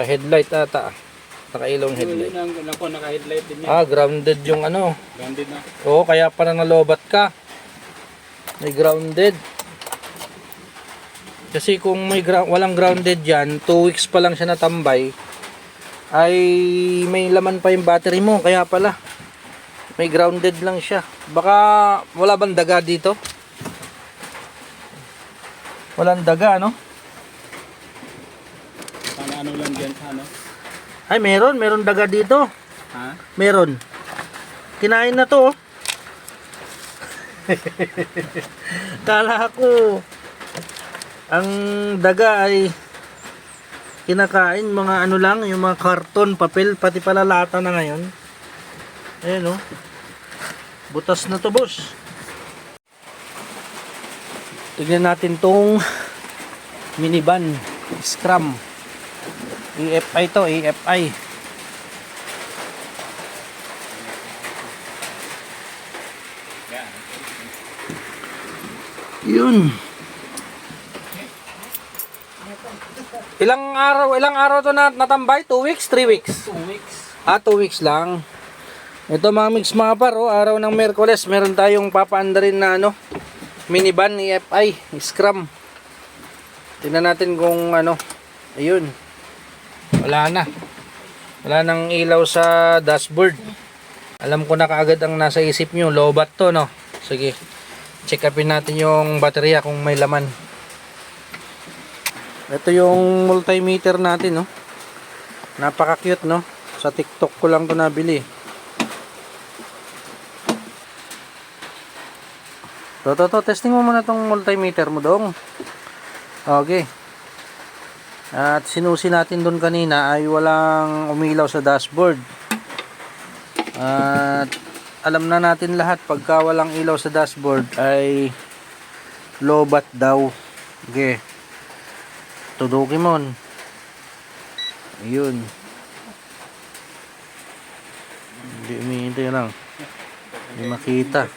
Naka-headlight ata. Naka-ilong headlight. Ang ako, naka-headlight din yan. Ah, grounded yung ano. Grounded na. Oo, kaya pala nalobat ka. May grounded. Kasi kung may gra- walang grounded yan, 2 weeks pa lang siya natambay, ay may laman pa yung battery mo. Kaya pala, may grounded lang siya. Baka wala bang daga dito? Walang daga, no? Sana ano lang dyan sa ano. Ay, meron. Meron daga dito. Ha? Meron. Kinain na to. oh. Kala ko ang daga ay kinakain mga ano lang, yung mga karton, papel, pati pala lata na ngayon. Ayun oh. Butas na to, boss. Tignan natin tong minivan, Scrum. EFI to, EFI. Yun. Ilang araw, ilang araw to na natambay? 2 weeks, 3 weeks? Two weeks. Ah, 2 weeks lang. Ito mga mix mga paro, araw ng Merkules, meron tayong papaanda rin na ano, minivan ni FI, Scrum. Tingnan natin kung ano, ayun. Wala na. Wala nang ilaw sa dashboard. Alam ko na kaagad ang nasa isip nyo, lobat to no. Sige, check upin natin yung baterya kung may laman. Ito yung multimeter natin no. Napaka cute no. Sa TikTok ko lang to nabili. To, to, to. Testing mo muna tong multimeter mo dong. Okay. At sinusi natin doon kanina ay walang umilaw sa dashboard. At alam na natin lahat pagka walang ilaw sa dashboard ay lobat daw. Okay. Tudukimon. Ayun. Hindi umihintay lang. Hindi makita.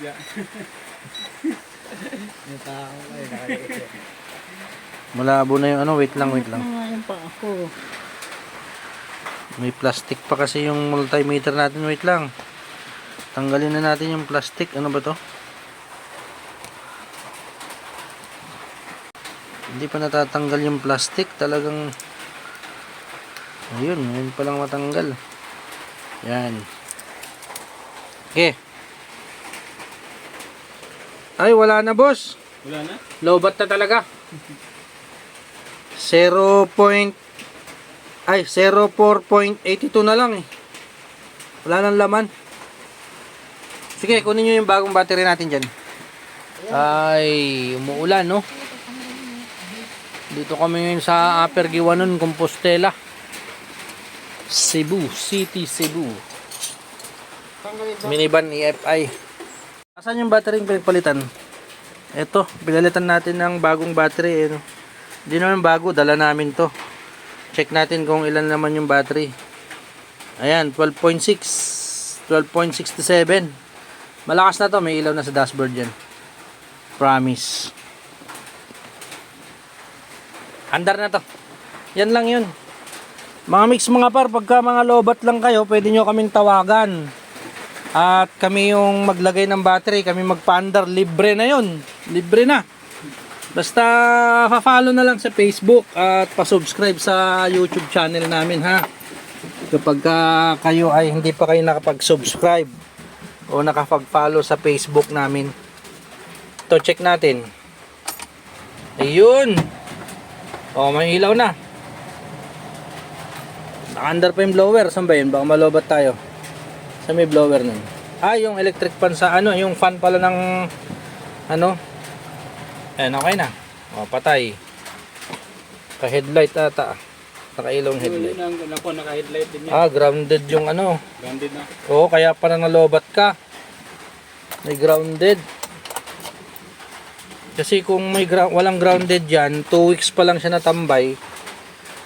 Malabo na yung ano. Wait lang, wait lang. Pa ako. May plastic pa kasi yung multimeter natin. Wait lang. Tanggalin na natin yung plastic. Ano ba to? Hindi pa natatanggal yung plastic. Talagang ayun, ngayon pa lang matanggal. Yan. Okay. Ay, wala na boss. Wala na? Lobat na talaga. 0. point- ay 04.82 na lang eh. Wala nang laman. Sige, kunin nyo yung bagong battery natin dyan. Ay, umuulan no? Dito kami ngayon sa Upper Giwanon, Compostela. Cebu, City, Cebu. Minivan EFI. Asan yung battery yung pinagpalitan? Ito, pinalitan natin ng bagong battery. Ano. Hindi naman bago, dala namin to. Check natin kung ilan naman yung battery. Ayan, 12.6. 12.67. Malakas na to, may ilaw na sa dashboard yan. Promise. Andar na to. Yan lang yun. Mga mix mga par, pagka mga lobat lang kayo, pwede nyo kaming tawagan. At kami yung maglagay ng battery, kami magpa-under, libre na yun. Libre na. Basta pa-follow na lang sa Facebook at pa-subscribe sa YouTube channel namin ha. Kapag ah, kayo ay hindi pa kayo nakapag-subscribe o nakapag-follow sa Facebook namin. To check natin. Ayun. Oh, may ilaw na. Naka-under pa yung blower. Saan ba yun? Baka malobat tayo. Sa may blower nun. Ah, yung electric fan sa ano, yung fan pala ng ano. Ayan, okay na. O, patay. Ka-headlight ata. Naka-ilong headlight. Yun ang ako, naka-headlight din yan. Ah, grounded yung ano. Grounded na. Oo, kaya pala nalobat ka. May grounded. Kasi kung may gra- walang grounded yan, 2 weeks pa lang siya natambay,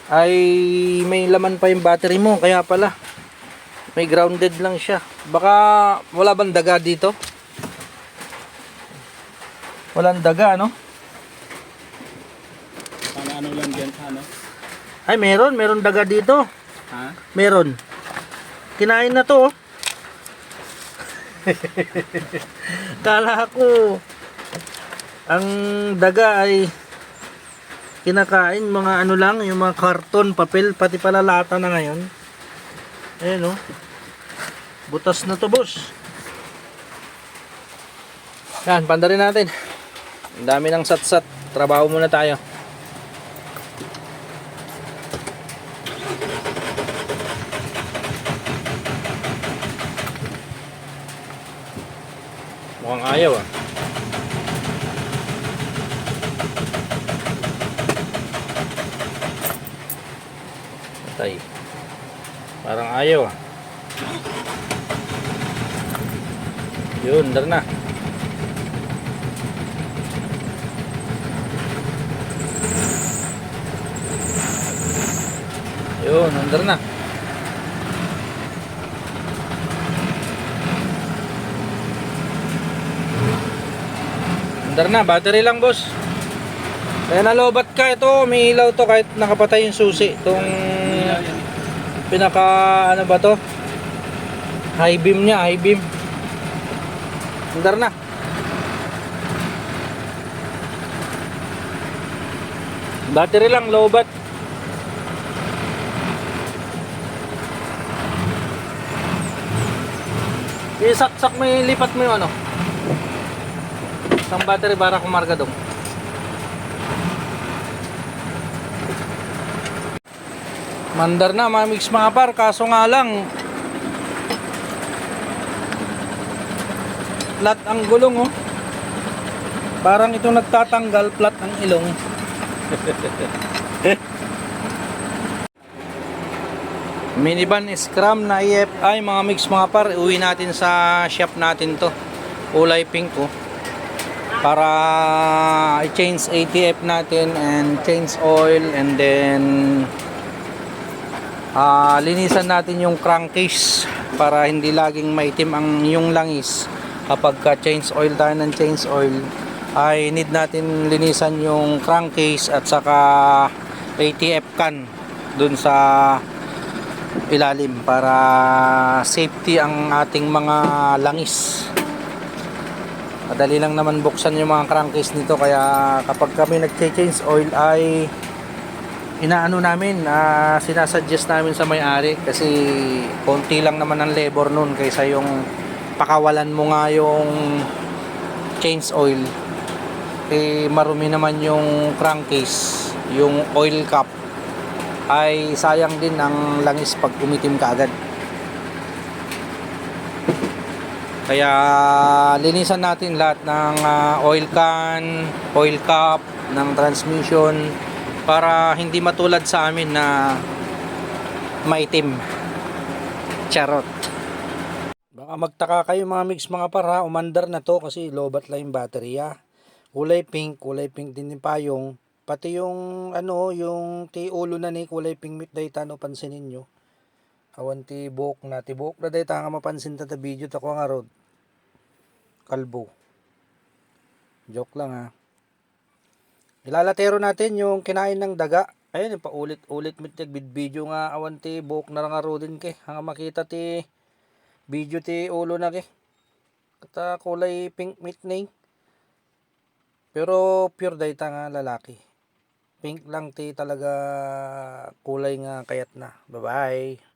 ay may laman pa yung battery mo. Kaya pala, may grounded lang siya. Baka wala bang daga dito? Walang daga, no? Sana ano lang dyan ano. Ay, meron. Meron daga dito. Ha? Meron. Kinain na to. oh. Kala ko ang daga ay kinakain mga ano lang, yung mga karton, papel, pati pala lata na ngayon. Ayan oh. Butas na to, boss. Yan, pandarin natin. Ang dami ng sat-sat. Trabaho muna tayo. Mukhang ayaw ah. Patay. Parang ayaw ah. Yun, dar na. Yun, andar na. Andar na, battery lang boss. Kaya nalobat ka ito, may ilaw to kahit nakapatay yung susi. Itong pinaka ano ba to? High beam niya, high beam. Andar na. Battery lang, low bat. Isaksak mo yung lipat mo yung ano. Isang battery para kumarga dong. Mandar na mga mix mga par, kaso nga lang flat ang gulong oh. Parang ito nagtatanggal flat ang ilong. Minivan Scrum na EFI mga mix mga par, uwi natin sa shop natin to. Kulay pink oh. Para i-change ATF natin and change oil and then Ah, linisan natin yung crankcase para hindi laging maitim ang yung langis. Kapag ka change oil tayo ng change oil, ay need natin linisan yung crankcase at saka ATF can dun sa ilalim para safety ang ating mga langis. Madali lang naman buksan yung mga crankcase nito kaya kapag kami nag-change oil ay inaano namin, ah, sinasuggest namin sa may-ari kasi konti lang naman ang labor nun kaysa yung pakawalan mo nga yung change oil eh marumi naman yung crankcase yung oil cap ay sayang din ang langis pag umitim ka agad kaya linisan natin lahat ng ah, oil can oil cap ng transmission para hindi matulad sa amin na maitim. Charot. Baka magtaka kayo mga mix mga para, umandar na to kasi lobat lang yung baterya. Kulay pink, kulay pink din yung payong. Pati yung ano, yung ti ulo na ni kulay pink mit dayta no pansinin nyo. Awan ti buhok na, ti buhok na dayta nga mapansin ta ta video ta ko nga rod. Kalbo. Joke lang ha. Ilalatero natin yung kinain ng daga. Ayun, yung paulit-ulit mit video nga awan ti buhok na nga rodin ke. Hanga makita ti video ti ulo na ke. Kata kulay pink meat ning. Pero pure data nga lalaki. Pink lang ti talaga kulay nga kayat na. Bye-bye.